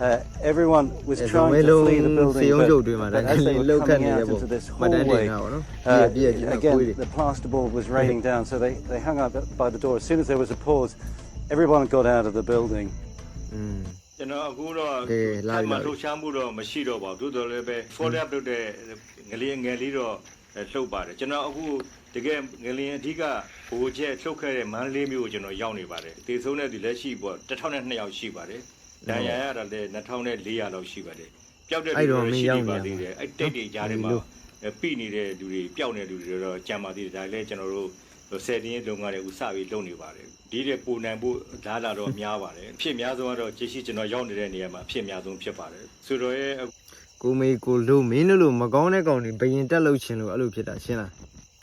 Uh, everyone was အဲ trying ဝဲ to လုံး flee the စေ building, ုံ but, ချုပ်တွေမှာဒါ but as they were လောက်ခတ် coming နေတ out ယ်ပေါ့ into this မတန်းတင် hallway, တာပေါ့နော် uh, ပြည့်ပြည့်ကြီးကိုတွေ again, the plasterboard was raining down, so they, they hung up by the door. As soon as there was a pause, everyone got out of the building. อืม ကျွန်တော်အခုတော့ ကဲလာပြီ မှ လာပြီ လှုပ်ရှားမှုတော့မရှိတော့ပါဘူးသို့တော်လည်းပဲ follow up လုပ်တဲ့ငလျင်ငယ်လေးတော့လှုပ်ပါတယ်ကျွန်တော်အခုတကယ်ငလျင်အဓိကဘိုးချက်လှုပ်ခဲ့တဲ့မန္တလေးမြို့ကိုကျွန်တော်ရောက်နေပါတယ်တေဆုံးတဲ့ဒီလက်ရှိပေါ့1002ယောက်ရှိပါတယ် ဒဏ်ရာရတာလည်း2400လောက်ရှိပါတယ်ပျောက်တဲ့လူတွေရှိနေပါသေးတယ်အဲ့တိတ်တွေကြားထဲမှာပြိနေတဲ့လူတွေပျောက်နေတဲ့လူတွေတော့ကြံပါသေးတယ်ဒါလည်းကျွန်တော်တို့ဆယ်တင်းလုံငါတွေဥစပြီးလုပ်နေပါတယ်ဒီတဲ့ပုံနိုင်ဖို့ဓာတ်လာတော့များပါတယ်အဖြစ်များဆုံးကတော့ကျေးရှိကျွန်တော်ရောက်နေတဲ့နေရာမှာအဖြစ်များဆုံးဖြစ်ပါတယ်ဆိုတော့ရဲ့ကိုမေကိုလို့မင်းတို့လို့မကောင်းတဲ့ကောင်တွေဘယင်တက်လို့ရှင်လို့အဲ့လိုဖြစ်တာရှင်းလား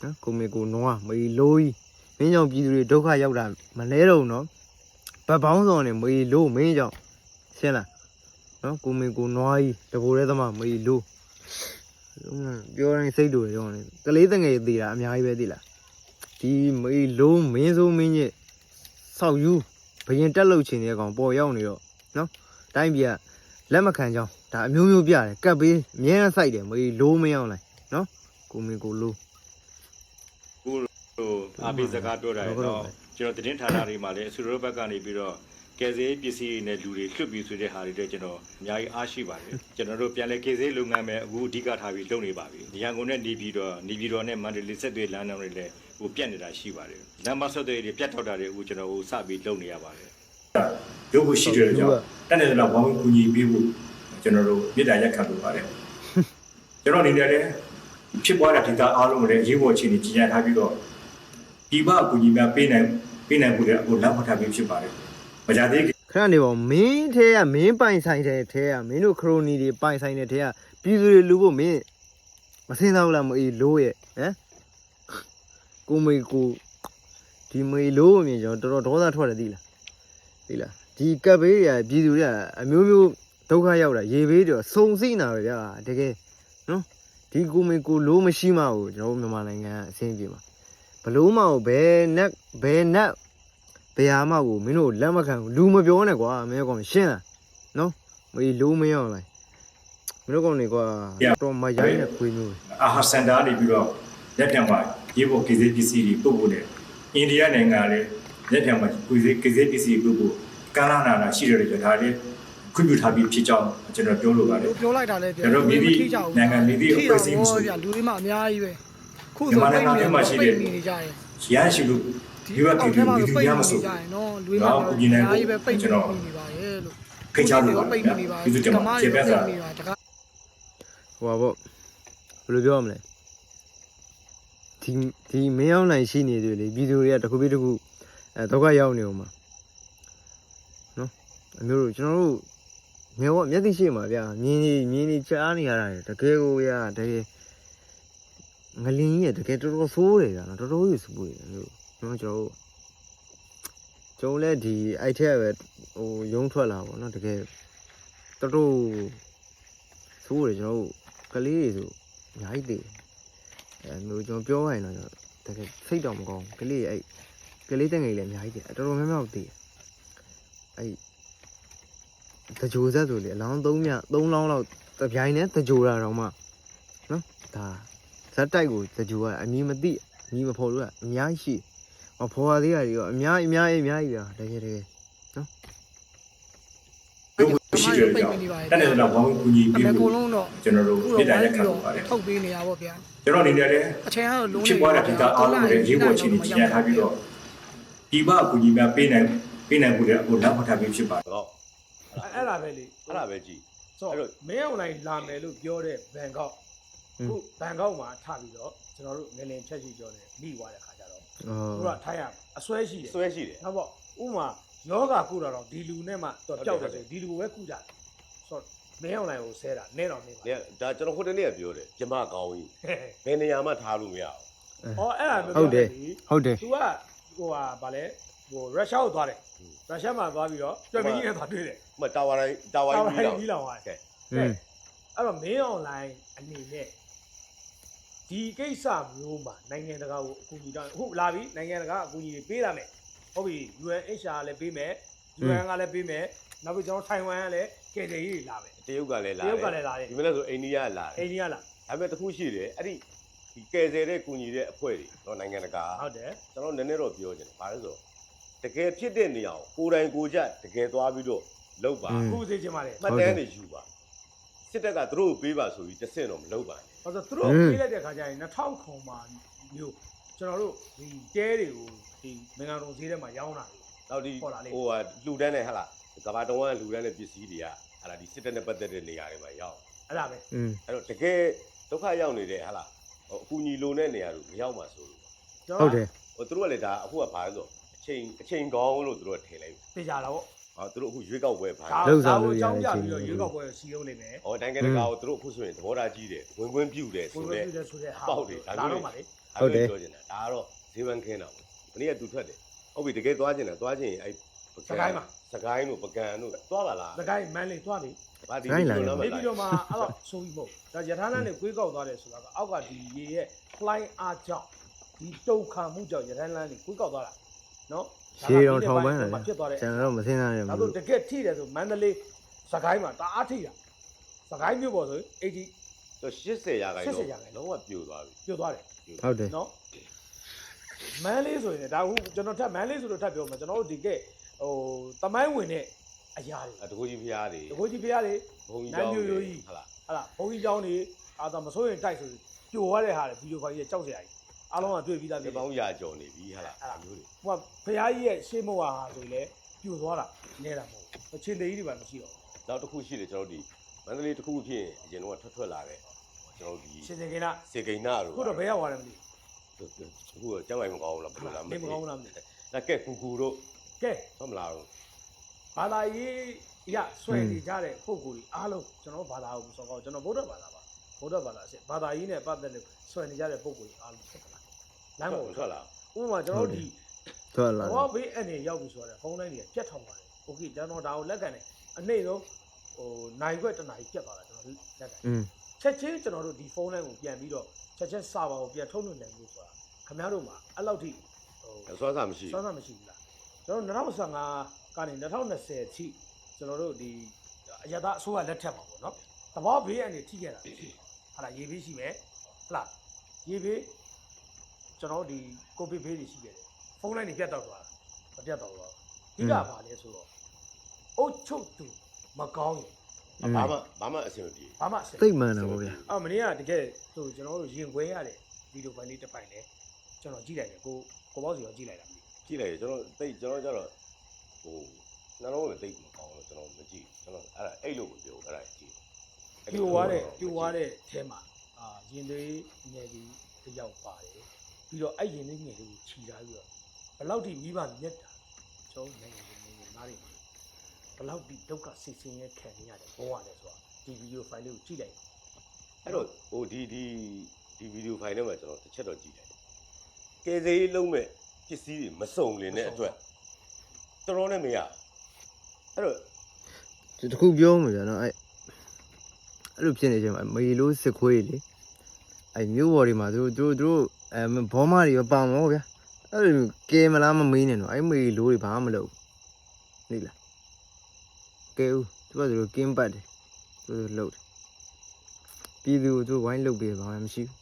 နော်ကိုမေကိုနွားမေလို့ကြီးမင်းကြောင့်ပြည်သူတွေဒုက္ခရောက်တာမလဲတော့ဘူးနော်ဗတ်ပေါင်းစော်နေမေလို့မင်းကြောင့် ရှင်းလားနော်ကိုမေကိုနွားကြီးတဘိုးရဲသမားမေလို့ပြောရင်စိတ်တူရောနေကလေးတငယ်သေးတာအများကြီးပဲသိလားဒီမေလို့မင်းဆိုမင်းကြီးဆောက်ယူဘယင်တက်လို့ရှင်တဲ့ကောင်ပေါ်ရောက်နေတော့နော်တိုင်းပြည်ကလက်မခံကြောင်းဒါအမျိုးမျိုးပြတယ်ကပ်ပေးအမြဲတမ်းစိုက်တယ်မေးလိုးမရောက်လိုက်နော်ကိုမင်းကိုလိုးဟိုအပိစကားပြောတာဟုတ်ကဲ့တော့ကျွန်တော်သတင်းဌာနတွေမှာလည်းအစရိုးဘက်ကနေပြီးတော့ ကယ်ဆယ်ရေးပစ္စည်းတွေနဲ့လူတွေလွတ်ပြီးဆိုတဲ့ဟာတွေတော့ကျွန်တော်အများကြီးအားရှိပါတယ်ကျွန်တော်တို့ပြန်လဲကယ်ဆယ်ရေးလုပ်ငန်းပဲအခုအဓိကထားပြီးလုပ်နေပါပြီရန်ကုန်နဲ့နေပြည်တော်နေပြည်တော်နဲ့မန္တလေးဆက်သွယ်လမ်းတော်တွေလည်းဟိုပြတ်နေတာရှိပါတယ်လမ်းမဆက်သွယ်တွေပြတ်ထောက်တာတွေအခုကျွန်တော်ဟိုစပြီးလုပ်နေရပါတယ်ရုပ်ကိုရှိတဲ့ကြောင့်တန်တဲ့လောက်ဝမ်းကူညီပေးဖို့ကျွန်တော်တို့မြေတားရက်ခံလိုပါတယ်ကျွန်တော်အနေနဲ့လည်းဖြစ်ပွားတဲ့ဒေသအားလုံးကိုလည်းရေးပေါ်အခြေအနေကြီးညာထားပြီးတော့ဒီဘအကူညီများပေးနိုင်ပေးနိုင်ဖို့လည်းအခုလက်မှတ်ထားပြီးဖြစ်ပါတယ် မကြသေးခင်ခဏနေပါဦးမင်းထဲကမင်းပိုင်ဆိုင်တဲ့ထဲကမင်းတို့ခရိုနီတွေပိုင်ဆိုင်တဲ့ထဲကပြည်သူတွေလူဖို့မင်းမစင်းတော့ဘူးလားမေးလိုးရဲ့ဟမ်ကိုမေကိုဒီမေလိုးအမြင်ကျွန်တော်တော်တော်ဒေါသထွက်တယ်သိလားသိလားဒီကပ်ဘေးတွေကပြည်သူတွေကအမျိုးမျိုးဒုက္ခရောက်တာရေဘေးတွေစုံစိနေတာပဲဗျာတကယ်နော်ဒီကိုမေကိုလိုးမရှိမှဘူးကျွန်တော်တို့မြန်မာနိုင်ငံကအဆင်ပြေမှာဘလို့မှဘယ်နက်ဘယ်နက် ဘယ်ဟာမှကိုမင်းတို့လက်မခံဘူးလူမပြောနဲ့ကွာမင်းကောင်ရှင်းလားနော်မေလိုးမရောက်လိုက်မင်းတို့ကောင်နေကွာတော့မရိုင်းနဲ့ခွေးမျိုးအာဟာစင်တာနေပြီးတော့လက်ထံမှာရေးပေါ်ကိစ္စပစ္စည်းတွေပို့ဖို့နဲ့အိန္ဒိယနိုင်ငံလည်းလက်ထံမှာကိစ္စကိစ္စပစ္စည်းပို့ဖို့ကာလာနာနာရှိတယ်ကြဒါလည်းခွင့်ပြုထားပြီးဖြစ်ကြောင်းကျွန်တော်ပြောလိုပါတယ်ပြောလိုက်တာလည်းကျွန်တော်မိမိနိုင်ငံမိမိအဖွဲ့အစည်းမရှိဘူးဗျာလူတွေမှအများကြီးပဲခုမြန်မာဆိုနိုင်ငံထဲမှာရှိတဲ့ပိတ်နေကြတယ်ရရရှိလို့ ဒီဘက်ကပြည်သူပြည်သူများမဆိုကြတယ်နော်လူတွေမှအများကြီးပဲပိတ်နေနေပါရဲ့လို့ဖိတ်ချလို့ပါပိတ်နေပါပြည်သူတင်မှာခြေပြတ်စားနေပါတကားဟိုပါပေါ့ဘယ်လိုပြောရမလဲဒီဒီမင်းအောင်နိုင်ရှိနေသေးလေပြည်သူတွေကတစ်ခုပြီးတစ်ခုအဲဒုက္ခရောက်နေအောင်မှာနော်အမျိုးတို့ကျွန်တော်တို့ငယ်တော့မျက်စိရှိမှာဗျာမြင်းကြီးမြင်းကြီးကြားနေရတာတကယ်ကိုရတကယ်ငလင်းကြီးရတကယ်တော်တော်ဆိုးတယ်ဗျာနော်တော်တော်ကြီးဆိုးတယ်လို့ နော်ကျွန်တော်တို့ကျွန်တော်လည်းဒီအဲ့ထက်ပဲဟိုရုံးထွက်လာပါတော့တကယ်တော်တော်ဆိုးတယ်ကျွန်တော်တို့ကလေးတွေဆိုအများကြီးတည်တယ်အဲမျိုးကျွန်တော်ပြောရရင်တော့ကျွန်တော်တကယ်စိတ်တော့မကောင်းဘူးကလေးအဲ့ကလေးတဲ့ငယ်လည်းအများကြီးတည်တော်တော်များများတည်အဲ့တကြိုဆက်ဆိုလေအလောင်း3မြ3လောင်းလောက်တစ်ပြိုင်နဲ့တကြိုတာတော့မှနော်ဒါဇက်တိုက်ကိုတကြိုကအမီမသိအမီမဖော်လို့ကအများကြီးရှိ မဖော်ရသေးတာတွေရောအများကြီးအများကြီးအများကြီးပါတကယ်တကယ်ရုပ်ကိုရှိတဲ့ကြောင့်တန်တဲ့လောက်ဝမ်းကူညီအပေးမေဖို့ကိုလုံးတော့ကျွန်တော်တို့ခုမြေတော့တားဝိုရက်င်းခံပြီးလိုတော့ပါတယ်ထုတ်ပေးနေရပါဗျာကျွန်တော်အနေနဲ့လည်းအချိန်ကတော့လုံးဖြစ်ပွားတဲ့ဒေသအားလုံးလည်းရေးပေါ်အခြေအနေကြီးညာထားပြီးတော့ဒီဘအကူညီများပေးနိုင်ပေးနိုင်ဖို့လည်းအခုလက်မှတ်ထားပြီးဖြစ်ပါတယ်တော့အဲ့ဒါပဲလေအဲ့ဒါပဲကြည်ဆိုအဲ့လိုတော့မင်းအွန်လိုင်းလာမယ်လို့ပြောတဲ့ဘန်ကောက်อืมခုဘန်ကောက်မှာထပြီးတော့ကျွန်တော်တို့ငလင်ဖြတ်ရှိပြောတယ်မိသွားတဲ့ခါကျတော့အော် သူကထိုင်းရအစွဲရှိတယ်ဆွဲရှိတယ်ဟုတ်ပေါ့ဥမာယောဂကုတာတော့ဒီလူနဲ့မှတော့ကြောက်တယ်ဆိုဒီလူကိုပဲကုကြတယ်ဆိုတော့မင်းအွန်လိုင်းကိုဆဲတာနဲတော့နေပါလေဒါကျွန်တော်ဟိုတနေ့ကပြောတယ်ပြမကောင်းကြီးဘယ်နေရာမှထားလို့မရဘူးဟောအဲ့ဒါမျိုးဟုတ်တယ်ပြောတယ်ဟုတ်တယ်သူကဟိုဟာဗာလဲဟိုရုရှားကိုသွားတယ်ရုရှားမှာသွားပြီးတော့ကြွယ်မင်းကြီးနဲ့သွားတွေ့တယ်ဟိုတာဝါတိုင်းတာဝါတာကြီးဝါပြီးကြီးတော့ပြီးလောင်သွားတယ်อืมအဲ့တော့မင်းအွန်လိုင်းအနေနဲ့ ဒီကိစ္စမျိုးမှာနိုင်ငံတကာကိုအကူအညီတောင်းအခုလာပြီနိုင်ငံတကာအကူအညီတွေပေးရမယ်ဟုတ်ပြီ UNHCR လည်းပေးမယ် UN ကလည်းပေးမယ်နောက်ပြီးကျွန်တော်ထိုင်ဝမ်ကလည်းကယ်တယ်ကြီးလာပဲတရုတ်ကလည်းလာတရုတ်ကလည်းလာတယ်ဒီမနေ့ဆိုအိန္ဒိယကလာတယ်အိန္ဒိယလာဒါပေမဲ့တစ်ခုရှိတယ်အဲ့ဒီဒီကယ်ဆယ်တဲ့ကူညီတဲ့အဖွဲ့တွေတော့နိုင်ငံတကာဟုတ်တယ်ကျွန်တော်နည်းနည်းတော့ပြောချင်တယ်ဘာလဲဆိုတော့တကယ်ဖြစ်တဲ့နေရာကိုကိုယ်တိုင်ကိုယ်ကျတကယ်သွားပြီးတော့လုပ်ပါอืมခုစေချင်ပါလေမှတ်တမ်းတွေယူပါစစ်တပ်ကသူတို့ကိုပေးပါဆိုပြီးတစ်ဆင့်တော့မလုပ်ပါနဲ့ ဘာလို့သူတို့ပြေးလိုက်တဲ့ခါကျရင်2000ခုံမှာမျိုးကျွန်တော်တို့ဒီတဲတွေကိုဒီမင်္ဂလာတော်ဈေးထဲမှာရောင်းတာတွေနောက်ဒီဟုတ်လားလေဟိုဟာလှူဒန်းတဲ့ဟလာကဘာတုံးကလှူဒန်းတဲ့ပစ္စည်းတွေကဟလာဒီစစ်တပ်နဲ့ပတ်သက်တဲ့နေရာတွေမှာရောက်အဲ့ဒါပဲอืม အဲ့တော့တကယ်ဒုက္ခရောက်နေတဲ့ဟလာဟိုအကူညီလိုတဲ့နေရာတွေမရောက်ပါဆိုလို့ကျွန်ဟုတော်တ်တယ်ဟိုသူတို့ကလည်းဒါအခုကဘာလဲဆိုအချိန်အချိန်ကောင်းလို့သူတို့ကထင်လိုက်ပြီသိကြတာပေါ့ ဟောသူတို့အခုရွေးကောက်ပွဲဘာဒါလှုပ်ဆောင်ဒါလို့ကိုရအတဲ့ကြောင်းပြအချိန်ပြီးတော့ရွေးကောက်ပွဲစီရုံးနေမယ်ဟောတိုင်းကတကာကိုသူတို့အခုဆိုရင်သဘောထားကြီးတယ်ဝင်ခွင့်ပြုတယ်ကိုဆိုယ်တော့ပြည့်တဲ့ဆိုတဲ့ဟာပေါက်တယ်ဒါဒါမျိုးတော့မှလေဟုတ်တယ်ပြောချင်တာဒါကတော့ဈေးပန်းခင်းတာပေါ့မနေ့ကသူထွက်တယ်ဟုတ်ပြီတကယ်သွားချင်တာသွားချင်ရင်အဲ့စကိုင်းတို့ပကံတို့သွားပါလားသကိုင်းမန်းလေးသွားလေဘာဒီနိုင်လာတယ်လိုနေလားပြီးတော့မှအဲ့တော့ဆိုပြီးမို့ဒါရထားလမ်းနဲ့ကွေးကောက်သွားတယ်ဆိုတာကအောက်ကဒီရေရဲ့ fly အားကြောင့်ဒီတုံခံမှုကြောင့်ရထားလမ်းနဲ့ကွေးကောက်သွားတာ နော်ရှေးတော်ထောင်ပန်းတယ်ဖြစ်သွားတယ်ကျွန်တော်မစင်းစားရဘူးဒါဆိုတကယ်ထိတယ်ဆိုမန္တလေးစကိုင်းမှာတအားထိတာစကိုင်းမြို့ပေါ်ဆို80ဆို80ရာခိုင်နှုန်းလုံးဝပြိုသွားပြီပြိုသွားတယ်ဟုတ်တယ်နော်မန္တလေးဆိုရင်ဒါဟုတ်ကျွန်တော်ထပ်မန္တလေးဆိုတော့ထပ်ပြောမှာကျွန်တော်တို့ဒီကဲဟိုတမိုင်းဝင်တဲ့အရာတွေတကူကြီးဖျားတွေတကူကြီးဖျားတွေဘုံကြီးကျောင်းတွေဟုတ်လားဟုတ်လားဘုံကြီးကျောင်းတွေအာသာမစိုးရင်တိုက်ဆိုပြိုရတဲ့ဟာလေဗီဒီယိုဖိုင်ကြီးကြောက်စရာကြီး အားလုံးကတွေ့ပြီးသားဒီဖြစ်တယ်ပေါင်းရာကျော်နေပြီဟုတ်လားအဲ့ဒါမျိုးတွေဟိုကဖရားကြီးရဲ့ရှေးမဝါဟာဆိုရင်လည်းပြိုသွားတာနေတာမဟုတ်ဘူးချင်းသေးကြီးတွေပါမရှိတော့နောက်တစ်ခုရှိတယ်ကျွန်တော်တို့ဒီမန္တလေးတစ်ခုဖြစ်ရင်အရင်တော့ထွက်ထွက်လာတယ်ကျွန်တော်တို့ဒီဘူးရှင်စင်ကင်းကစေကိန်းနာတို့ခုတော့ဘယ်ရောက်သွားတယ်မသိအခုကကျမ်းပိုင်မကောင်းဘူးလားဘယ်လိုလားဘူးနေမကောင်းဘူးလားမသိဘူးဒါကဲကူကူတို့ကဲဟုတ်မလားတော့ဘာသာရေးရဆွဲနေကြတဲ့ပုံကိုယ်ကြီးအားလုံးကျွန်တော်ဘာသာကိုဆိုတော့ကျွန်တော်ဗုဒ္ဓဘာသာပါဗုဒ္ဓဘာသာစစ်ဘာသာရေးနဲ့ပတ်သက်လို့ဆွဲနေကြတဲ့ပုံကိုယ်ကြီးအားလုံးဖြစ်လာ လမ်းပေါ် ထွက်လာ ဥပမာကျွန်တော်တို့ဒီ ထွက်လာတယ် ဘောဘေးအနေရောက်ပြီဆိုတော့ဖုန်းလိုင်းတွေကပြတ်ထောင်ပါတယ်โอเคကျွန်တော်ဒါကိုလက်ကန်တယ်အနှိမ့်ဆုံးဟိုနိုင်ခွက်တစ်နိုင်ပြတ်သွားတာကျွန်တော်လက်ကန် อืม ချက်ချင်းကျွန်တော်တို့ဒီဖုန်းလိုင်းကိုပြန်ပြီးတော့ချက်ချင်းစာပါကိုပြန်ထုတ်လွှင့်နိုင်လို့ဆိုတာခင်ဗျားတို့မှာအဲ့လောက်ထိဟို ဆွမ်းစားမရှိ စွမ်းစားမရှိဘူးလားကျွန်တော်2015ကနေ2020အထိကျွန်တော်တို့ဒီအရသာအစိုးရလက်ထက်မှာပေါ့နော်သဘောဘေးအနေထိခဲ့တာဟာလားရေဘေးရှိမယ်ဟလားရေဘေး ကျွန်တော်တို့ဒီကိုဗစ်ဘေးတွေရှိခဲ့တယ်ဖုန်းလိုင်းတွေပြတ်တော့သွားတာမပြတ်တော့ဘူးအဓိကဘာလဲဆိုတော့အုတ်ချုပ်သူမကောင်းရင်ဘာမှဘာမှအဆင်မပြေဘာမှအဆင်သိပ်မှန်တယ်ဗောဗျာအော်မနေ့ကတကယ်ဆိုကျွန်တော်တို့ရင်ခွဲရတဲ့ဗီဒီယိုဖိုင်လေးတစ်ပိုင်လဲကျွန်တော်ကြည့်လိုက်တယ်ကိုကိုပေါ့စီရောကြည့်လိုက်တာမသိကြည့်လိုက်ကျွန်တော်တိတ်ကျွန်တော်ကျတော့ဟိုနှလုံးလည်းတိတ်မကောင်းလို့ကျွန်တော်မကြည့်ကျွန်တော်အဲ့ဒါအဲ့လိုမပြောအဲ့ဒါကြည့်ပြိုသွားတဲ့ပြိုသွားတဲ့အဲမှာအာရင်သေးငယ်ကြီးတစ်ယောက်ပါတယ် ပြီးတော့အဲ့ရင်သေးငယ်လေးကိုခြိထားပြီးတော့ဘယ်လောက်ထိမိဘမြတ်တာကျွန်တော်နိုင်ငံနိုင်ငံသားတွေမှာဘယ်လောက်ထိဒုက္ခဆိတ်ဆင်းရဲခံနေရတယ်ဘဝလဲဆိုတာဒီဗီဒီယိုဖိုင်လေးကိုကြည့်လိုက်အဲ့တော့ဟိုဒီဒီဒီဗီဒီယိုဖိုင်ထဲမှာကျွန်တော်တစ်ချက်တော့ကြည့်တယ်ကယ်ဆယ်ရေးလုံးမဲ့ပစ္စည်းတွေမစုံလင်တဲ့အတွက်တော်တော်နဲ့မရအဲ့တော့ဒီတစ်ခုပြောမှာဗျာနော်အဲ့အဲ့လိုဖြစ်နေချိန်မှာမေလို့စစ်ခွေးလေအဲ့မျိုးဘော်တွေမှာသူတို့သူတို့ အဲဘောမတွေပါမှာဗျာအဲ့လိုကဲမလားမမေးနဲ့နော်အဲ့မေလို့တွေဘာမှမလုပ်နေလားကဲဦးသူကသူတို့ကင်းပတ်တယ်သူတို့လှုပ်တယ်ပြည်သူသူဝိုင်းလှုပ်ပြီးဘာမှမရှိဘူး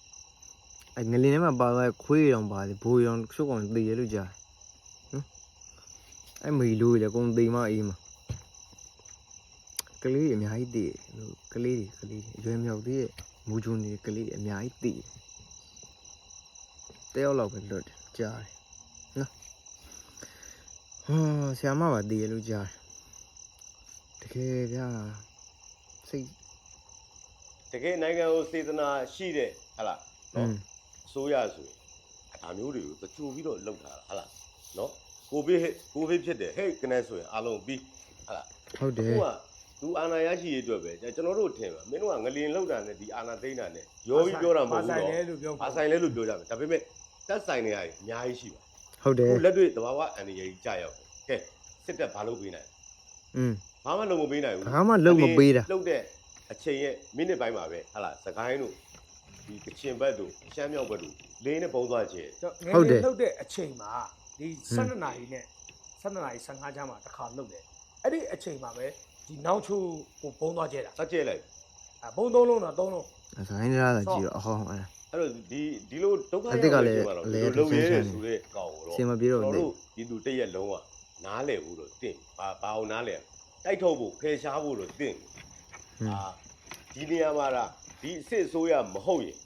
အဲ့ငလင်းထဲမှာပါသွားခွေးတောင်ပါတယ်ဘိုးတောင်ချုပ်ကောင်တည်ရလို့ကြားနော်အဲ့မေလို့လေအကုန်တည်မအေးမှာကလေးတွေအများကြီးတည်တယ်ဟိုကလေးတွေကလေးတွေအရွယ်မြောက်သေးရဲ့မူဂျွန်တွေကလေးတွေအများကြီးတည်တ ယ်တယောက်လောက်ပဲလွတ်တယ်ကြားတယ်နော်ဟာဆရာမပါတည်ရလို့ကြားတယ်တကယ်ဗျာစိတ်တကယ်နိုင်ငံကိုစေတနာရှိတဲ့ဟလာอืနော်มအစိုးရဆိုရင်ဒါမျိုးတွေကိုတချို့ပြီးတော့လောက်ထားတာဟလာနော်ကိုဗစ်ကိုဗစ်ဖြစ်တယ်ဟဲ့ကနေဆိုရင်အားလုံးပြီးဟလာဟုတ်တယ်အခုကသူအာနာရရှိရေးအတွက်ပဲကျွန်တော်တို့ထင်ပါမင်းတို့ကငလင်လောက်တာနဲ့ဒီအာနာသိမ့်တာနဲ့ရောပြီးပြောတာမဟုတ်ဘူးဆိုင်တော့လဲလို့ပြောအာဆိုင်လဲလို့ပြောကြမယ်ဒါပေမဲ့ တက်ဆိုင်နေရအများကြီးရှိပါဟုတ်တယ်အခုလက်တွေ့တဘာဝအန်ဒီရေးကြာရောက်ကဲစစ်တပ်ဘာလုပ်ပေးနိုင်อืมဘာမှလုပ်မပေးနိုင်ဘူးဘာမှလုပ်မပေးတာလုပ်တဲ့အချိန်ရဲ့မိနစ်ပိုင်းမှာပဲဟာလာစကိုင်းတို့ဒီကချင်ဘက်တို့ရှမ်းမြောက်ဘက်တို့လေးနဲ့ပုံသွားခြင်းငယ်ငယ်လှုပ်တဲ့အချိန်မှာဒီ12နာရီနဲ့12နာရီ15ချမ်းမှာတစ်ခါလှုပ်တယ်အဲ့ဒီအချိန်မှာပဲဒီနောက်ချိုးကိုဘုံသွားကျဲတာစက်ကျဲလိုက်အဲဘုံသုံးလုံးတော့သုံးလုံးဇိုင်းရတာကြည့်တော့အဟောင်းအဲ့ဒါ အဲ့တော့ဒီဒီလိုဒုက္ခအတိတ်ကလည်းရောက်အလဲဒီလိုလုံရဲတစ်တယ်ဆန်းဆိုတဲ့ကောင်ကိုတော့အဆင်မပြေတော့ဘူးကျွန်တော်တို့ဒီလူတစ်ရက်လုံးကနားလဲဘူးလို့တင့်ဘာဘာအောင်နားလဲတိုက်ထုတ်ဖို့ဖယ်ရှားဖို့လို့တင့်ဟွန်းအာဒီနေရာမှာဒါဒီအစ်စ်ဆိုးရမဟုတ်ရင်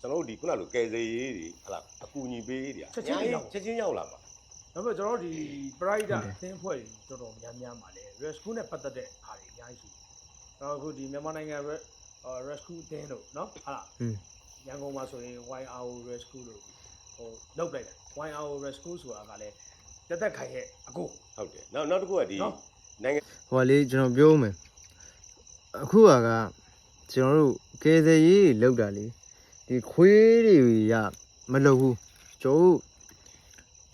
ကျွန်တော်တို့ဒီခုနလိုကယ်ဆယ်ရေးတွေဟလာအကူအညီပေးတွေချက်ချင်းရောက်လာပါဒါပေမဲ့ကျွန်တော်တို့ဒီ pride အသင်းဖွဲ့တွေတော်တော်များများပါလေ rescue နဲ့ပတ်သက်တဲ့အားတွေအများကြီးရှိတယ်။ကျွန်တော်အခုဒီမြန်မာနိုင်ငံ re- အာ rescue အသင်းတို့နော်ဟာလားဟွန်း ရန်ကုန်မှာဆိုရင် YRO rescue လို့ဟိုလောက်လိုက်တယ် YRO rescue ဆိုတာကလည်းတက်တက်ခိုင်ရဲ့အကိုဟုတ်တယ်နောက်နောက်တစ်ခုကဒီနော်နိုင်ငံဟိုကလေးကျွန်တော်ပြောမယ်အခုကကကျွန်တော်တို့ကယ်ဆယ်ရေးလောက်တာလေဒီခွေးတွေရမလုပ်ဘူးကျွန်တော်တို့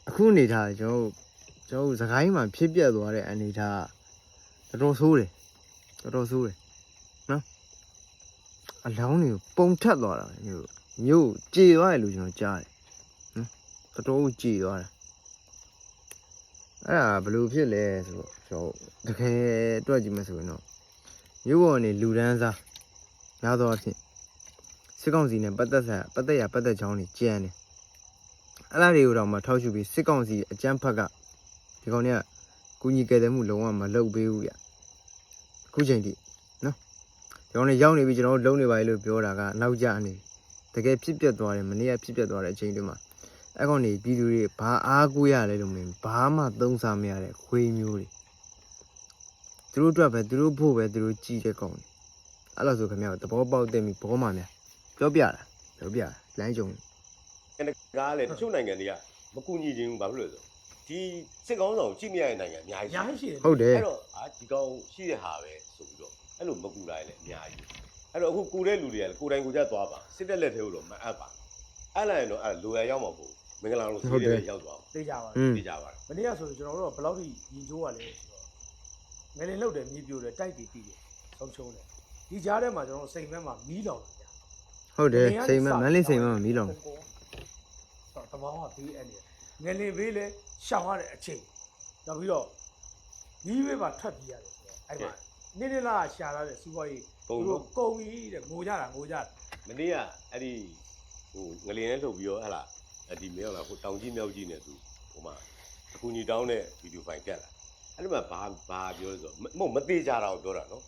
အခုအနေထားကျွန်တော်တို့ကျွန်တော်တို့စကိုင်းမှာဖြစ်ပြက်သွားတဲ့အနေထားကတော်တော်ဆိုးတယ်တော်တော်ဆိုးတယ်နော် အလောင်းတွေကိုပုံထက်သွားတာပဲမျိုးမျိုးကြေသွားတယ်လို့ကျွန်တော်ကြားတယ်နော်တော်တော်ကိုကြေသွားတာအဲ့ဒါဘယ်လိုဖြစ်လဲဆိုတော့ကျွန်တော်တကယ်တွက်ကြည့်မယ်ဆိုရင်တော့မြို့ပေါ်နေလူဒန်းစားများသောအားဖြင့်စစ်ကောင်စီနဲ့ပတ်သက်ဆက်ပတ်သက်ရပတ်သက်ချောင်းတွေကြမ်းတယ်အဲ့ဒါတွေကိုတော့မှထောက်ရှုပြီးစစ်ကောင်စီအကြမ်းဖက်ကဒီကောင်တွေကကုညီကယ်တယ်မှုလုံးဝမလုပ်ပေးဘူးဗျအခုချိန်ထိနော်ဒီ ကောင်တွေရောက်နေပြီကျွန်တော်တို့လုံးနေပါလေလို့ပြောတာကနောက်ကျနေပြီတကယ်ဖြစ်ပျက်သွားတယ်မနေ့ကဖြစ်ပျက်သွားတဲ့အချိန်တွေမှာအဲ့ကောင်နေပြည်သူတွေဘာအားကိုးရလဲလို့မင်းဘာမှသုံးစားမရတဲ့ခွေးမျိုးတွေသူတို့အတွက်ပဲသူတို့ဖို့ပဲသူတို့ကြည်တဲ့ကောင်တွေအဲ့လိုဆိုခင်ဗျားသဘောပေါက်တဲ့ပြီဘောမှများပြောပြတာပြောပြတာလမ်းကြုံကားလည်းတချို့နိုင်ငံတွေကမကူညီခြင်းဘူးဘာဖြစ်လို့လဲဆိုဒီစစ်ကောင်းဆောင်ကြည့်မရတဲ့နိုင်ငံအများအကြီးများကြီးရှိတယ်ဟုတ်တယ်အဲ့တော့အာဒီကောင်ရှိတဲ့ဟာပဲဆိုပြီးတော့ အဲ့လိုမကူလိုက်လည်းအများကြီးအဲ့တော့အခုကူတဲ့လူတွေကလည်းကိုယ်တိုင်ကိုယ်ကျသွားပါစစ်တဲ့လက်ထဲကိုတော့မအပ်ပါအဲ့လိုက်ရင်တော့အဲ့လိုရရောက်မှာပို့မင်္ဂလာလို့စီးတယ်ရောက်သွားသိကြပါอืมသိကြပါတယ်မနေ့ကဆိုရင်ကျွန်တော်တို့ကဘယ်လောက်ထိရင်ကျိုးရလဲဆိုတော့ငလင်လောက်တယ်မြေပြိုတယ်တိုက်တီးပြီးတယ်ဆုံးချုံးတယ်ဒီကြားထဲမှာကျွန်တော်တို့စိတ်မဲမှာမီးလောင်တယ်ဗျာဟုတ်တယ်စိတ်မမန်းလေးစိတ်မမမီးလောင်တော့တဘာဝဘေးအဲ့နေငလင်ဘေးလဲရှောင်ရတဲ့အချိန်နောက်ပြီးတော့မီးဘေးမှာထွက်ပြေးရတယ်ဆိုတော့အဲ့မှာ နေ့နေ့လာရှာရတဲ့စီးပွားရေးပုံသူလို့တို့ကုန်ပြီတဲ့ငိုကြတာငိုကြတာမနေ့ကအဲ့ဒီဟိုငလင်းနဲ့ထုတ်ပြီးတော့ဟဲ့လားအဲ့ဒီမြောက်လာဟိုတောင်ကြီးမြောက်ကြီးနဲ့သူဟိုမှာအကူကြီးတောင်းတဲ့ဗီဒီယိုဖိုင်ကတ်လာအဲ့ဒီမှာဘာဘာပြောလဲဆိုတော့မဟုတ်မသေးကြတာကိုပြောတာနော်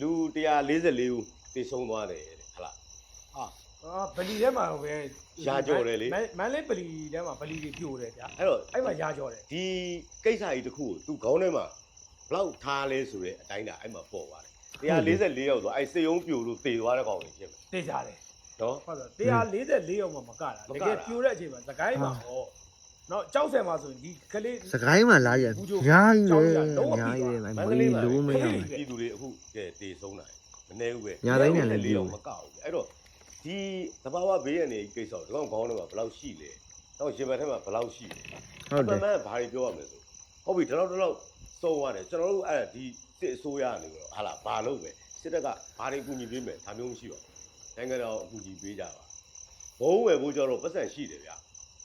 လူ144ဦးတေဆုံးသွားတယ်တဲ့ဟဲ့လားအာဗလီထဲမှာပဲရာကျော်တယ်လေမန်းမန်းလေးဗလီထဲမှာဗလီတွေပြိုတယ်ဗျာအဲ့တော့အဲ့မှာရာကျော်တယ်ဒီကိစ္စကြီးတစ်ခုကိုသူခေါင်းထဲမှာဘ လောက်ထားလဲဆိုတဲ့အတိုင်းဒါအဲ့မှာပေါ်သွားတယ်144ရောက်သွားအဲ့စေယုံပြိုလို့သေသွားတဲ့ကောင်တွေဖြစ်မယ်သိကြတယ်နော်ဟုတ်တယ်144ရောက်မှမကတာမတကတာကယ်ပြိုတဲ့အချိန်မှာသခိုင်းမှာဟောနော်ကြောက်ဆယ်မှာဆိုရင်ဒီကလေးစကိုင်းမှာလာရညာကြီးပဲညာကြီးပဲမမန္တမလေးလေးမှာလုံးမရဘူးပြည်သူတွေအခုကဲတေဆုံးတာမနေဘူးပဲညာတိုင်းနဲ့လည်းလေးပြောတော့မကောက်ဘူးအဲ့တော့ဒီသဘာဝဘေးရနေကိစ္စတော့ဒီကောင်ခေါင်းထဲမှာဘယ်လောက်ရှိလဲတော့ရှင်ဘတ်ထဲမှာဘယ်လောက်ရှိလဲဟုတ်တယ်အမှန်မှန်ဘာတွေပြောရမလဲဆိုဟုတ်ပြီဒီလောက်ဒီလောက် စုံရတယ်ကျွန်တော်တို့အဲ့ဒါဒီစစ်အစိုးရနေပြီးတော့ဟာလာဘာလုပ်ပဲစစ်တပ်ကဘာတွေကူညီပေးမယ်ဒါမျိုးမရှိပါဘူးနိုင်ငံတော်အကူအညီပေးကြပါဘုံဝယ်ဖို့ကြတော့ပတ်စံရှိတယ်ဗျာ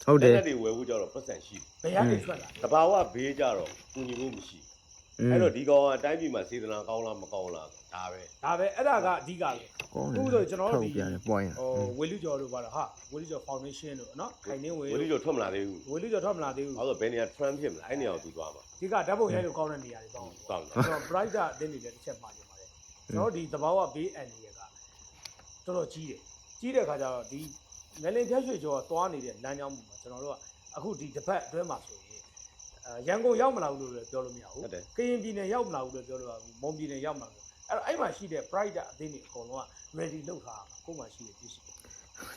ဟုတ်တယ်လက်တွေဝယ်ဖို့ကြတော့ပတ်စံရှိတယ်ဘယ်ကနေထွက်လာတဘာဝဘေးကြတော့ကူညီဖို့မရှိဘူး အဲ့တော့ဒီကောင်ကအတိုင်းပြည်မှာစေတနာကောင်းလားမကောင်းလားဆိုဒါပဲဒါပဲအဲ့ဒါကအဓိကပဲကောင်းအခုဆိုကျွန်တော်တို့ဒီပြတယ် point ဟိုဝေလူကျော်တို့ပါတော့ဟာဝေလူကျော် foundation တို့နော်ခိုင်နေဝေဝေလူကျော်ထွက်မလာသေးဘူးဝေလူကျော်ထွက်မလာသေးဘူး။အဲ့တော့ဘယ်နေရာ Trump ဖြစ်မလား။အဲ့နေရာကိုသူသွားမှာဒီကဓာတ်ပုံရိုက်လို့ကောင်းတဲ့နေရာတွေပေါ့။သွားမှာကျွန်တော် bright အတင်းနေလည်းတစ်ချက်ပါနေပါတယ်ကျွန်တော်ဒီတဘာဝဘေးအန်ဒီရကတော်တော်ကြီးတယ်ကြီးတဲ့ခါကျတော့ဒီငလင်ဖြတ်ရွှေကျော်ကသွားနေတဲ့လမ်းကြောင်းမှာကျွန်တော်တို့ကအခုဒီတစ်ပတ်အတွင်းမှာဆို ရင်အဲရန်ကုန်ရောက်မလာဘူးလို့လည်းပြောလို့မရဘူး ဟုတ်တယ် ကရင်ပြည်နယ်ရောက်မလာဘူးလို့ပြောလို့ရဘူးမွန်ပြည်နယ်ရောက်မလာဘူးအဲ့တော့အဲ့မှာရှိတဲ့ bright အသင်းတွေအကုန်လုံးက ready လုပ်ထားတာကိုယ်မှရှိတဲ့ပစ္စည်း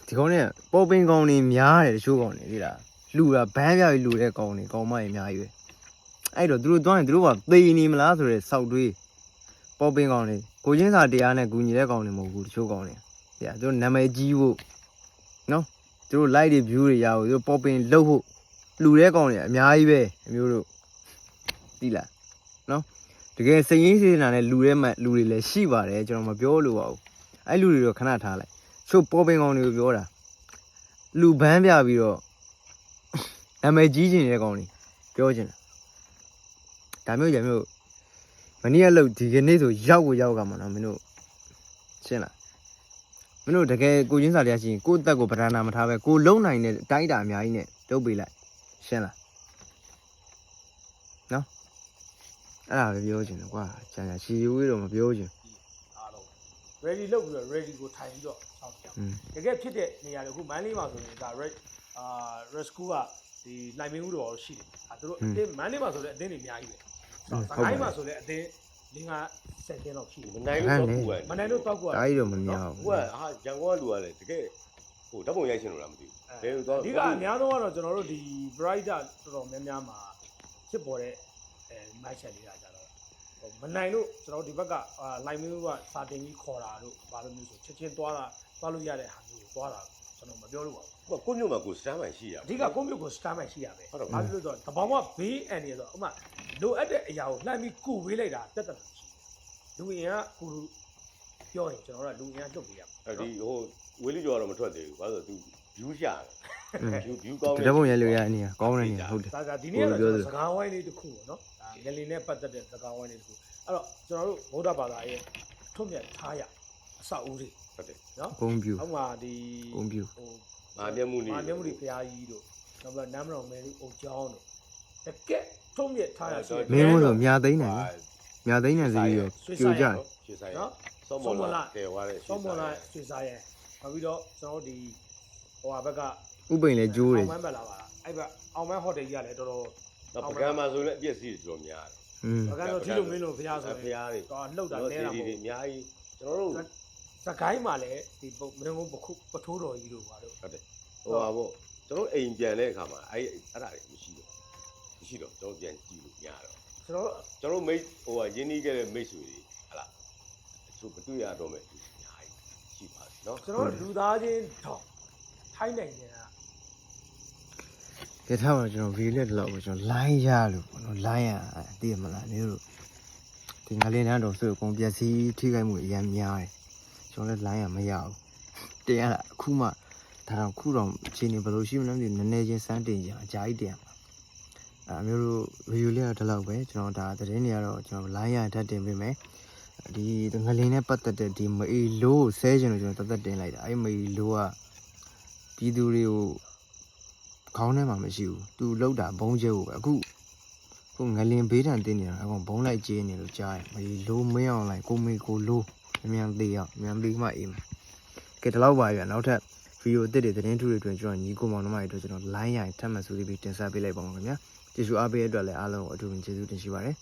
ဒီကောင်เนี่ยပေါ်ပင်ကောင်တွေများတယ်တချို့ကောင်တွေသိလားလူတာဘန်းပြပြီးလူတဲ့ကောင်တွေကောင်မတွေအများကြီးပဲအဲ့တော့သူတို့သွားရင်သူတို့ကသေနေမလားဆိုတဲ့စောက်တွေးပေါ်ပင်ကောင်တွေကိုချင်းစာတရားနဲ့ကူညီတဲ့ကောင်တွေမဟုတ်ဘူးတချို့ကောင်တွေဟဲ့သူတို့နာမည်ကြီးဖို့နော်သူတို့ like တွေ view တွေရဖို့သူတို့ပေါ်ပင်လှုပ်ဖို့ လူတဲ့ကောင်တွေအများကြီးပဲအမျိုးတို့သိလားနော်တကယ်စိတ်ရင်းစေတနာနဲ့လူတဲ့မှလူတွေလည်းရှိပါတယ်ကျွန်တော်မပြောလို့ပါဘူးအဲ့လူတွေတော့ခဏထားလိုက်ချို့ပေါ်ပင်ကောင်တွေကိုပြောတာလူဘန်းပြပြီးတော့နာမည်ကြီးကျင်တဲ့ကောင်တွေပြောချင်တာဒါမျိုးကြမျိုးမနေ့ကလို့ဒီကနေ့ဆိုရောက်ကိုရောက်ကမှာနော်မင်းတို့ရှင်းလားမင်းတို့တကယ်ကိုချင်းစာတရားရှိရင်ကိုယ့်အသက်ကိုပဓာနာမထားပဲကိုလုံနိုင်တဲ့တိုင်းတာအများကြီးနဲ့လုပ်ပေးလိုက် ရှင်းလားနော်အဲ့ဒါပဲပြောချင်တယ်ကွာကြာကြာရှီဝေးတော့မပြောချင်အားလုံး ready လုပ်ပြီးတော့ ready ကိုထိုင်ပြီးတော့စောင့်ကြည့်อืมတကယ်ဖြစ်တဲ့နေရာတွေအခုမန်းလေးမှာဆိုရင်ဒါ red အာ rescue ကဒီနိုင်မင်းဦးတော်ရှိတယ်အဲသူတို့အတင်းမန်းလေးမှာဆိုလည်းအတင်းတွေအများကြီးပဲဟုတ်စပါဘူးကိုင်းမှာဆိုလည်းအတင်း၄၅ဆယ်တင်းတော့ရှိတယ်မနိုင်လို့တော့ဘူးမနိုင်လို့တောက်ကွာဒါကြီးတော့မမြောက်ဟိုဘူးကဟာရန်ကုန်ကလူကလည်းတကယ် ဟိုဓာတ်ပုံရိုက်ရှင်လို့လားမသိဘူးဘယ်လိုတော့အဓိကအများဆုံးကတော့ကျွန်တော်တို့ဒီ brighter တော်တော်များများမှာဖြစ်ပေါ်တဲ့အဲ match လေးကကြတော့ဟိုမနိုင်လို့ကျွန်တော်တို့ဒီဘက်ကအာ line မျိုးကစာတင်ကြီးခေါ်တာတို့ဘာလို့မျိုးဆိုချက်ချင်းသွားတာသွားလို့ရတဲ့ဟာမျိုးကိုသွားတာကျွန်တော်မပြောလို့ပါဘူးကိုမျိုးမှာကိုစတမ်းမှန်ရှိရအဓိကကိုယ့်မျိုးကို star မှရှိရပဲဟုတ်တယ်ဘာဖြစ်လို့လဲဆိုတော့တဘောင်ကဘေးအန်နေဆိုတော့ဥမာလိုအပ်တဲ့အရာကိုလှမ်းပြီးကုပေးလိုက်တာတက်တက်ရှိတယ်လူငင်ကကူလူပြောရင်ကျွန်တော်တို့ကလူငင်ကလွတ်ပေးရမှာအဲ့ဒီဟို ဝေးလူကျော်ကတော့မထွက်သေးဘူးဘာလို့လဲ तू view ရှာတယ် view view ကောင်းဒီဓာတ်ပုံရိုက်လို့ရတဲ့နေရာကောင်းတဲ့နေရာဟုတ်တယ် ဒါကဒီနေ့ကတော့ကျွန်တော်စကားဝိုင်းလေးတစ်ခုပေါ့နော်ဒါငလင်နဲ့ပတ်သက်တဲ့စကားဝိုင်းလေးတစ်ခုအဲ့တော့ကျွန်တော်တို့ဗုဒ္ဓဘာသာရဲ့ထွတ်မြတ်ထားရအဆောက်အဦတွေဟုတ်တယ် နော်ဂုံပြူအောက်မှာဒီဂုံပြူ ဟိုမာမျက်မှုနေမာမျက်မှုတွေဖရာကြီးတို့နောက်ပြီးတော့နမ်းမတော်မဲလေးအုတ်ချောင်းတို့တကက်ထွတ်မြတ်ထားရရှိမင်းတို့ဆိုမြာသိမ့်နိုင်တယ်မြာသိမ့်နိုင်စီရပြူကြတယ် ရွှေဆိုင်နော် စောမောလာကဲသွားတဲ့ဆောင်းမလာရွှေစားရဲ နောက်ပြီးတော့ကျွန်တော်တို့ဒီဟိုဟာဘက်ကဥပိန်လည်းကျိုးတယ်အောင်မန်းပဲလာပါလားအဲ့ဘက်အောင်မန်းဟိုတယ်ကြီးကလည်းတော်တော်တော့ပကံမှာဆိုလည်းအပြည့်စီတော်များတယ်อืมဘကတော့ထီလိုမင်းတို့ဖရာဆိုဖျားတွေတော့လှုပ်တာနဲတာဒီပေါ့ဒီအများကြီးကျွန်တော်တို့စကိုင်းမှာလည်းဒီပုံမင်းတို့ပခုပထိုးတော်ကြီးတို့ပါတော့ဟုတ်တယ်ဟိုပါပေါ့ကျွန်တော်အိမ်ပြန်တဲ့အခါမှာအဲ့အဲ့ဒါတွေမရှိတော့မရှိတော့ကျွန်တော်ပြန်ကြည့်လို့ရတော့ကျွန်တော်ကျွန်တော်မိတ်ဟိုကရင်းနှီးခဲ့တဲ့မိတ်ဆွေတွေဟလာသူမတွေ့ရတော့မယ်အများကြီး ရှိပါတယ်နော်ကျွန်တော်လူသားချင်းတော့ထိုင်းနိုင်ငံကကဲထားပါကျွန်တော်ဗီဒီယိုလက်တော့ကျွန်တော် line ရလို့ပေါ့နော် line ရသိရမလားမျိုးတို့ဒီငါလေးနန်းတော်ဆိုကုန်ပျက်စီးထိခိုက်မှုအများများတယ်ကျွန်တော်လည်း line ရမရဘူးတင်ရတာအခုမှဒါတော့ခုတော့အချိန်နေဘယ်လိုရှိမလဲမသိဘူးနည်းနည်းချင်းစမ်းတင်ကြအကြာကြီးတင်ရမှာအဲမျိုးတို့ဗီဒီယိုလေးကတော့ဒီလောက်ပဲကျွန်တော်ဒါသတင်းတွေကတော့ကျွန်တော် line ရဓာတ်တင်ပေးမယ် ဒီငလင်းနဲ့ပတ်သက်တဲ့ဒီမအေးလို့ဆဲခြင်းလို့ကျွန်တော်တသက်တင်လိုက်တာအဲ့မအေးလို့ကပြည်သူတွေကိုခေါင်းထဲမှာမရှိဘူး။ तू လောက်တာဘုံကျဲကိုပဲအခုခုငလင်ဘေးတန်တင်းနေတာအကောင်ဘုံလိုက်ကျင်းနေလို့ကြားရင်မဒီလိုမင်းအောင်လိုက်ကိုမေကိုလိုအမြန်သေးအောင်အမြန်သေးမှအေးမှာကဲဒီလောက်ပါဗျာနောက်ထပ်ဗီဒီယိုအသစ်တွေသတင်းထူးတွေအတွင်းကျွန်တော်ညီကိုမောင်နှမတွေအတွက်ကျွန်တော် line ရိုင်ထပ်မံဆိုပြီးတင်ဆက်ပေးလိုက်ပါမယ်ခင်ဗျာကျေးဇူးအားပေးတဲ့အတွက်လည်းအားလုံးကိုအထူးကျေးဇူးတင်ရှိပါတယ်